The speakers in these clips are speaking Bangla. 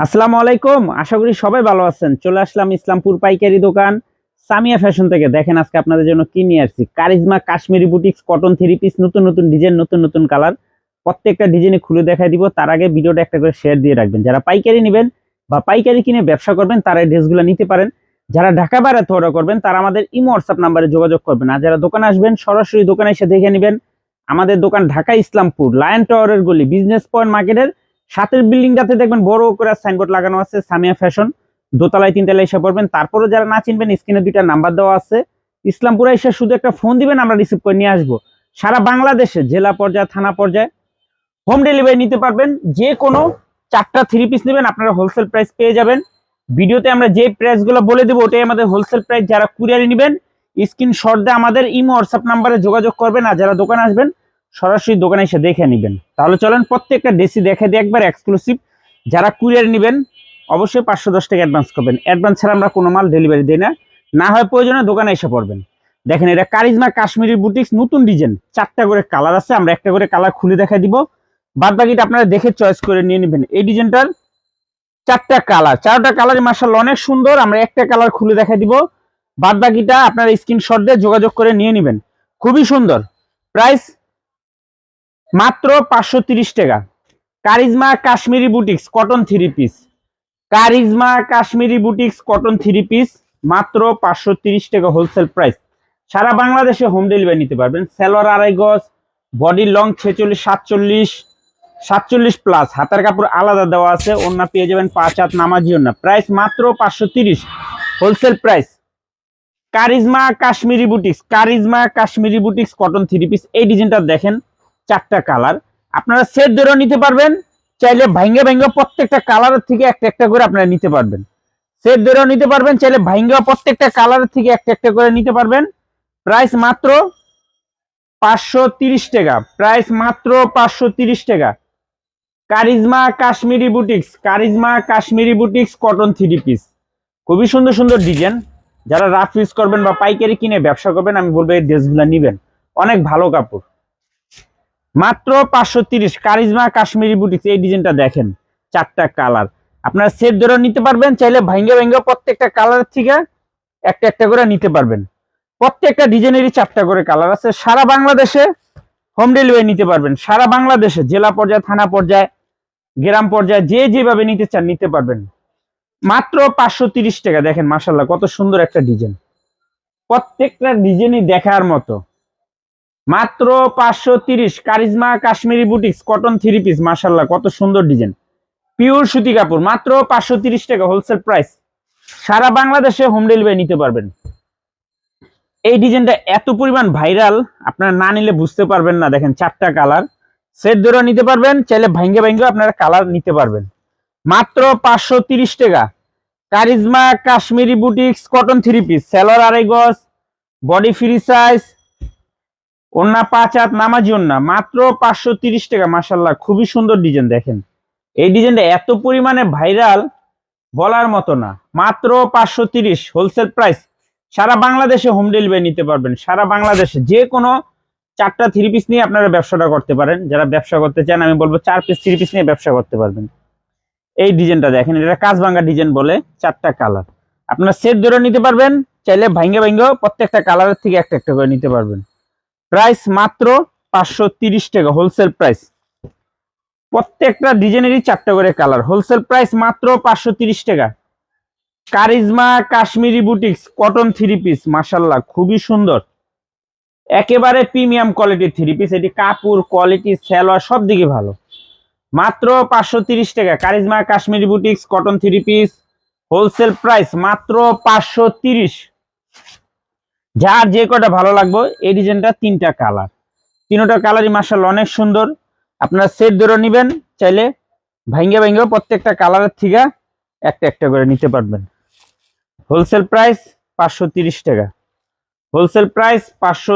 আসসালামু আলাইকুম। আশা করি সবাই ভালো আছেন। চলে আসলাম ইসলামপুর পাইকারি দোকান সামিয়া ফ্যাশন থেকে। দেখেন আজকে আপনাদের জন্য কি নিয়ে আসছি। Karishma Kashmiri boutiques cotton three piece নতুন নতুন ডিজাইন নতুন নতুন কালার প্রত্যেকটা ডিজাইনে খুলে দেখাই দিব। তার আগে ভিডিওটা একটা করে শেয়ার দিয়ে রাখবেন। যারা পাইকারি নেবেন বা পাইকারি কিনে ব্যবসা করবেন, তারা এই ড্রেসগুলো নিতে পারেন। যারা ঢাকা বেড়াতে অর্ডার করবেন, তারা আমাদের ইমো হোয়াটসঅ্যাপ নাম্বারে যোগাযোগ করবেন। আর যারা দোকানে আসবেন, সরাসরি দোকানে এসে দেখে নেবেন। আমাদের দোকান ঢাকা ইসলামপুর লায়ন টাওয়ারের গলি বিজনেস পয়েন্ট মার্কেটের সাতের বিল্ডিংটাতে দেখবেন বড় করে সাইনবোর্ড লাগানো আছে, সামিয়া ফ্যাশন দোতলায় তিনতলায় এসে পড়বেন তারপরে যারা না চিনবেন স্ক্রিনে দুইটা নাম্বার দেওয়া আছে। ইসলামপুরে এসে শুধু একটা ফোন দিবেন, আমরা রিসিভ করে নিয়ে আসব। সারা বাংলাদেশে, জেলা পর্যায়ে, থানা পর্যায়ে হোম ডেলিভারি নিতে পারবেন। যে কোনো চারটা থ্রি পিস নেবেন, আপনারা হোলসেল প্রাইস পেয়ে যাবেন। ভিডিওতে আমরা যে প্রাইসগুলো বলে দেবো, ওটাই আমাদের হোলসেল প্রাইস যারা কুরিয়ারে নেবেন স্ক্রিন দিয়ে আমাদের ইমো হোয়াটসঅ্যাপ নাম্বারে যোগাযোগ করবেন। আর যারা দোকানে আসবেন সরাসরি দোকানে এসে দেখে নেবেন। তাহলে চলেন প্রত্যেকটা ডেসি দেখে দিয়ে একবার এক্সক্লুসিভ যারা কুরিয়ার নেবেন, অবশ্যই পাঁচশো দশ টাকা অ্যাডভান্স করবেন। অ্যাডভান্স ছাড়া আমরা কোনো মাল ডেলিভারি দিই না। না হয় প্রয়োজনে দোকানে এসে পড়বেন। দেখেন এটা কারিজমা কাশ্মীরি বুটিক্স নতুন ডিজাইন চারটা করে কালার আছে, আমরা একটা করে কালার খুলে দেখা দিব। বাদ বাকিটা আপনারা দেখে চয়েস করে নিয়ে নেবেন। এই ডিজাইনটার চারটা কালার চারটা কালার মার্শাল অনেক সুন্দর। আমরা একটা কালার খুলে দেখা দিব। বাদ বাকিটা আপনারা স্ক্রিনশট দিয়ে যোগাযোগ করে নিয়ে নেবেন। খুবই সুন্দর। প্রাইস মাত্র পাঁচশো তিরিশ টাকা। Karishma Kashmiri boutiques cotton three piece. Karishma Kashmiri boutiques cotton three piece মাত্র পাঁচশো তিরিশ টাকা হোলসেল প্রাইস সারা বাংলাদেশে হোম ডেলিভারি নিতে পারবেন। সেলোয়ার আড়াই গজ বডি লং ছেচল্লিশ, সাতচল্লিশ সাতচল্লিশ প্লাস হাতার কাপড় আলাদা দেওয়া আছে অন্য পেয়ে যাবেন পাঁচ হাত নামাজি অন্য প্রাইস মাত্র পাঁচশো তিরিশ wholesale price Karishma Kashmiri boutiques, Karishma Kashmiri boutiques cotton three piece. এই ডিজাইনটা দেখেন চারটা কালার। আপনারা সেট ধরেও নিতে পারবেন, চাইলে ভাঙ্গে ভাঙ্গে প্রত্যেকটা কালারের থেকে একটা একটা করে আপনারা নিতে পারবেন। সেট ধরেও নিতে পারবেন, চাইলে ভাঙ্গে প্রত্যেকটা কালারের থেকে একটা একটা করে নিতে পারবেন। প্রাইস মাত্র পাঁচশো টাকা। প্রাইস মাত্র পাঁচশো টাকা। Karishma Kashmiri boutiques. Karishma Kashmiri boutiques cotton three piece খুবই সুন্দর সুন্দর ডিজাইন যারা রাফ ইউজ করবেন বা পাইকারি কিনে ব্যবসা করবেন, আমি বলব এই ড্রেসগুলো নিবেন। অনেক ভালো কাপড়। মাত্র পাঁচশো তিরিশ কারিজমা কাশ্মীরি বুটিক্স, এই ডিজাইনটা দেখেন, চারটা কালার। আপনারা সেট ধরে নিতে পারবেন, চাইলে ভাঙ্গে ভাঙ্গে প্রত্যেকটা কালার থেকে একটা একটা করে নিতে পারবেন। প্রত্যেকটা ডিজাইনেরই চারটা করে কালার আছে। সারা বাংলাদেশে হোম ডেলিভারি নিতে পারবেন। সারা বাংলাদেশে, জেলা পর্যায়ে, থানা পর্যায়ে, গ্রাম পর্যায়ে, যে যেভাবে নিতে চান নিতে পারবেন। মাত্র পাঁচশো টাকা, দেখেন মাসাল্লাহ কত সুন্দর একটা ডিজাইন। প্রত্যেকটা ডিজাইনই দেখার মতো। মাত্র পাঁচশো তিরিশ Karishma Kashmiri boutiques cotton three piece মাসাল্লাহ কত সুন্দর ডিজাইন পিওর সুতি কাপড়, মাত্র পাঁচশো তিরিশ টাকা হোলসেল প্রাইস সারা বাংলাদেশে হোম ডেলিভারি নিতে পারবেন। এই ডিজাইনটা এত পরিমাণ ভাইরাল আপনারা না নিলে বুঝতে পারবেন না। দেখেন, চারটা কালার সেট ধরে নিতে পারবেন, চাইলে ভাঙ্গে ভাঙ্গে আপনারা কালার নিতে পারবেন। মাত্র পাঁচশো তিরিশ টাকা। Karishma Kashmiri boutiques cotton three piece Sailor আড়াই গজ বডি ফ্রি সাইজ ওন্না পাঁচ হাত নামাজি ওন্না মাত্র পাঁচশো তিরিশ টাকা মাসাল্লাহ খুবই সুন্দর ডিজাইন, দেখেন। এই ডিজাইনটা এত পরিমাণে ভাইরাল বলার মতো না, মাত্র পাঁচশো তিরিশ হোলসেল প্রাইস সারা বাংলাদেশে হোম ডেলিভারি নিতে পারবেন, সারা বাংলাদেশে যে কোনো চারটা থ্রি পিস নিয়ে আপনারা ব্যবসাটা করতে পারেন। যারা ব্যবসা করতে চান, আমি বলব চার পিস থ্রি পিস নিয়ে ব্যবসা করতে পারবেন। এই ডিজাইনটা দেখেন, এটা কাজভাঙ্গা ডিজাইন বলে, চারটা কালার আপনারা সেট ধরে নিতে পারবেন, চাইলে ভাঙ্গে ভাঙ্গেও প্রত্যেকটা কালারের থেকে একটা একটা করে নিতে পারবেন। প্রাইস মাত্র পাঁচশো টাকা হোলসেল প্রাইস প্রত্যেকটা ডিজাইনেরই চারটা করে কালার হোলসেল প্রাইস মাত্র পাঁচশো টাকা। Karishma Kashmiri boutiques cotton three piece মাসাল্লাহ খুবই সুন্দর। একেবারে প্রিমিয়াম কোয়ালিটির থ্রি পিস এটি কাপড় কোয়ালিটি সেলোয়ার, সব দিকে ভালো। মাত্র পাঁচশো তিরিশ টাকা। Karishma Kashmiri boutiques cotton three piece wholesale price মাত্র পাঁচশো তিরিশ। যার যে কটা ভালো লাগবে, এই ডিজাইনটা তিনটা কালার। তিনটা কালারই মার্শাল অনেক সুন্দর। আপনারা সেট ধরে নেবেন, চাইলে ভাঙ্গে ভাঙ্গে প্রত্যেকটা কালারের থেকে একটা একটা করে নিতে পারবেন। হোলসেল প্রাইস পাঁচশো টাকা। হোলসেল প্রাইস পাঁচশো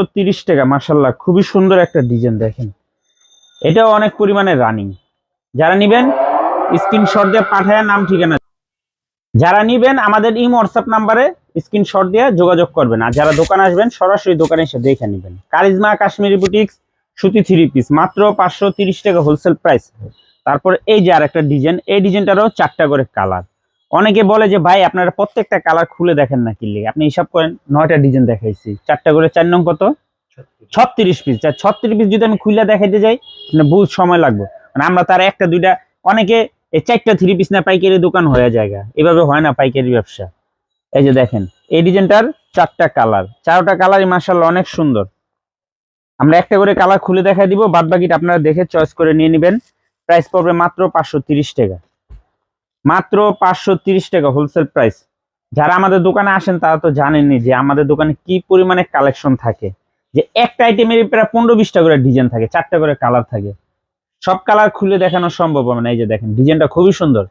টাকা মার্শাল্লাহ খুবই সুন্দর একটা ডিজাইন দেখেন। এটাও অনেক পরিমাণে রানিং যারা নিবেন স্ক্রিনশট দিয়ে পাঠায় নাম ঠিকানা যারা নিবেন, আমাদের ইম হোয়াটসঅ্যাপ নাম্বারে স্ক্রিনশট দিয়ে যোগাযোগ করবেন। আর যারা দোকান আসবেন, সরাসরি দোকানে এসে দেখে নেবেন। কারিজমা কাশ্মীরি বুটিক্স সুতি থ্রি পিস মাত্র পাঁচশো তিরিশ টাকা হোলসেল প্রাইস তারপর এই যে আর একটা ডিজাইন এই ডিজাইনটারও চারটা করে কালার অনেকে বলে যে, ভাই, আপনারা প্রত্যেকটা কালার খুলে দেখেন না কি লিগে আপনি হিসাব করেন, নয়টা ডিজাইন দেখাইছি। চারটা করে চার নং কত? ছত্রিশ পিস ছত্রিশ পিস যদি আমি খুলে দেখাইতে যাই মানে বহুত সময় লাগবে। মানে আমরা তার একটা, দুইটা, অনেকে এই চারটা থ্রি পিস না, পাইকারি দোকান হয়ে জায়গা। এভাবে হয় না পাইকারি ব্যবসা। এই যে দেখেন, এই ডিজাইনটার চারটা কালার চারটা কালারই মার্শাল্লাহ অনেক সুন্দর। আমরা একটা করে কালার খুলে দেখা দিব বাদ বাকিটা আপনারা দেখে চয়েস করে নিয়ে নেবেন। প্রাইস পড়বে মাত্র পাঁচশো তিরিশ টাকা। মাত্র পাঁচশো তিরিশ টাকা হোলসেল প্রাইস যারা আমাদের দোকানে আসেন, তারা তো জানেনই যে আমাদের দোকানে কি পরিমাণে কালেকশন থাকে। যে একটা আইটেমের প্রায় পনেরো বিশটা করে ডিজাইন থাকে, চারটা করে কালার থাকে। সব কালার খুলে দেখানো সম্ভব হবে না। এই যে দেখেন, ডিজাইনটা খুবই সুন্দর।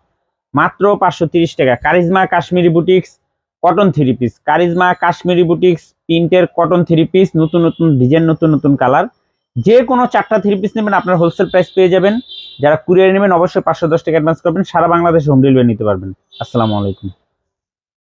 মাত্র পাঁচশো তিরিশ টাকা। Karishma Kashmiri boutiques cotton three piece Karishma Kashmiri boutiques, প্রিন্টের কটন থ্রি পিস নতুন নতুন ডিজাইন, নতুন নতুন কালার। যে কোনো চারটা থ্রি পিস নেবেন, আপনার হোলসেল প্রাইস পেয়ে যাবেন। যারা কুরিয়ার নেবেন, অবশ্যই পাঁচশো দশ টাকা অ্যাডভান্স করবেন। সারা বাংলাদেশে হোম ডেলিভারি নিতে পারবেন। আসসালামু আলাইকুম।